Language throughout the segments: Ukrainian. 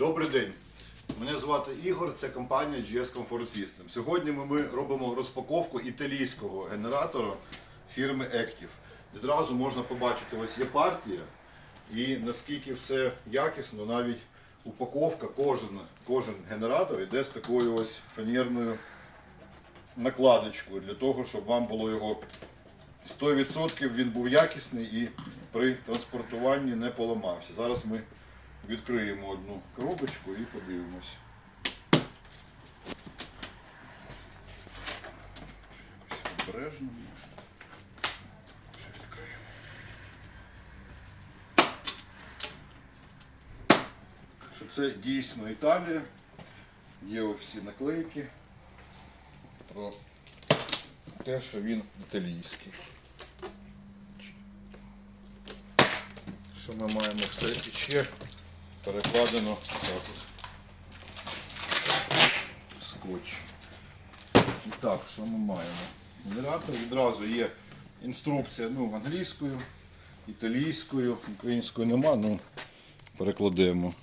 Добрий день. Мене звати Ігор, це компанія GS Comfort System. Сьогодні ми, робимо розпаковку італійського генератора фірми Active. Відразу можна побачити, ось є партія, і наскільки все якісно, навіть упаковка, кожен, кожен генератор йде з такою ось фанерною накладочкою для того, щоб вам було його 100% він був якісний і при транспортуванні не поламався. Зараз ми відкриємо одну коробочку і подивимось. Обережно. Відкриємо. Що це дійсно Італія. Є ось всі наклейки про те, що він італійський. Що ми маємо все ще перекладено так от. Скотч. І так, що ми маємо? Генератор відразу є інструкція ну, англійською, італійською, українською нема, ну перекладемо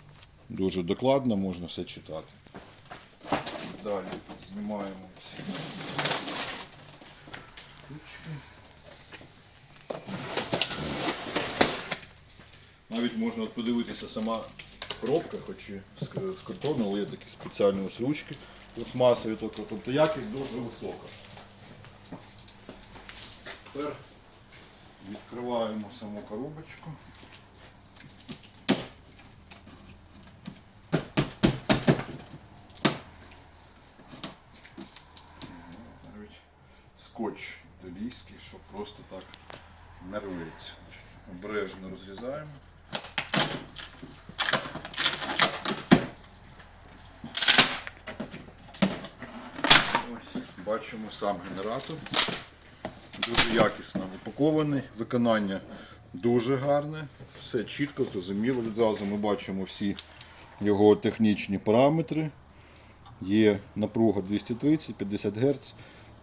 дуже докладно, можна все читати. Далі знімаємо ці штучки. Навіть можна подивитися сама коробка, хоч і з картону, але є такі спеціальні ось ручки пластмасові, тобто тобто якість дуже висока. Тепер відкриваємо саму коробочку. Навіть скотч італійський, що просто так не рветься. Обережно розрізаємо. Ось бачимо сам генератор. Дуже якісно упакований, виконання дуже гарне, все чітко, зрозуміло. Відразу ми бачимо всі його технічні параметри. Є напруга 230-50 Гц.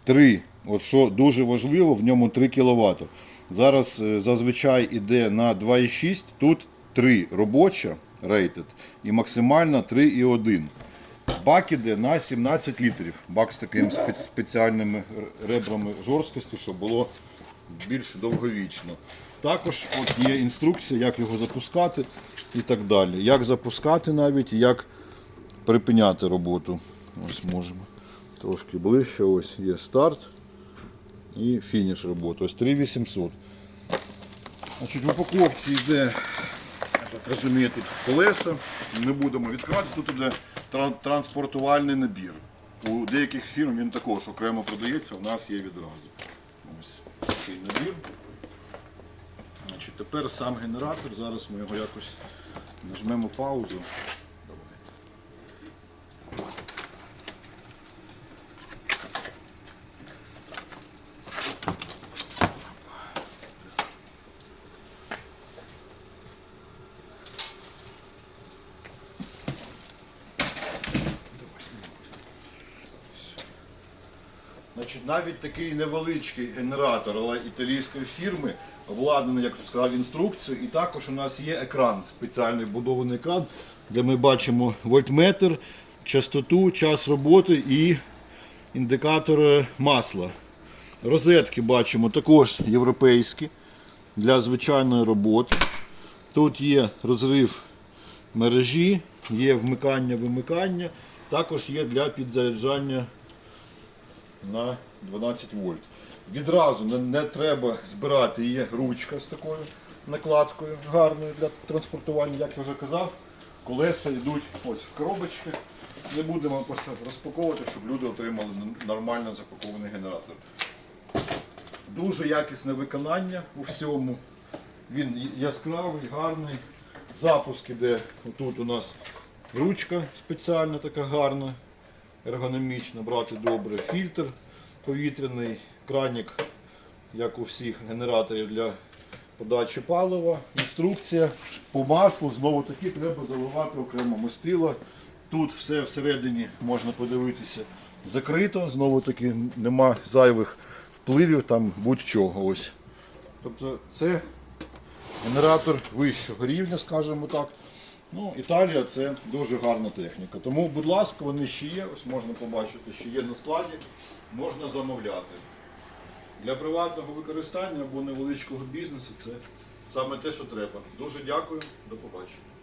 3, от що дуже важливо, в ньому 3 кВт. Зараз е, зазвичай іде на 2,6, тут 3 робоча рейтед і максимально 3,1. Бак іде на 17 літрів. Бак з такими спеціальними ребрами жорсткості, щоб було більш довговічно. Також от є інструкція, як його запускати і так далі. Як запускати навіть, і як припиняти роботу. Ось можемо трошки ближче. Ось є старт і фініш роботи. Ось 3800. Значить, в упаковці йде, я так розумію, тут колеса. Не будемо відкривати. Тут іде транспортувальний набір. У деяких фірм він також окремо продається, у нас є відразу. Ось такий набір. Значить, тепер сам генератор. Зараз ми його якось нажмемо паузу. Навіть такий невеличкий генератор, італійської фірми, обладнаний, як сказав, інструкцією. І також у нас є екран, спеціальний будований екран, де ми бачимо вольтметр, частоту, час роботи і індикатор масла. Розетки бачимо також європейські для звичайної роботи. Тут є розрив мережі, є вмикання-вимикання, також є для підзаряджання на 12 вольт. Відразу не, не треба збирати, є ручка з такою накладкою гарною для транспортування, як я вже казав. Колеса йдуть ось в коробочки. Не будемо просто розпаковувати, щоб люди отримали нормально запакований генератор. Дуже якісне виконання у всьому. Він яскравий, гарний. Запуск іде. Тут у нас ручка спеціальна така гарна, ергономічна, брати добре. Фільтр повітряний, кранік, як у всіх генераторів для подачі палива. Інструкція по маслу, знову таки треба заливати окремо мастило. Тут все всередині можна подивитися закрито, знову таки нема зайвих впливів там будь-чого. Ось. Тобто це генератор вищого рівня, скажімо так. Ну, Італія це дуже гарна техніка. Тому, будь ласка, вони ще є, ось можна побачити, що є на складі, можна замовляти. Для приватного використання або невеличкого бізнесу це саме те, що треба. Дуже дякую, до побачення.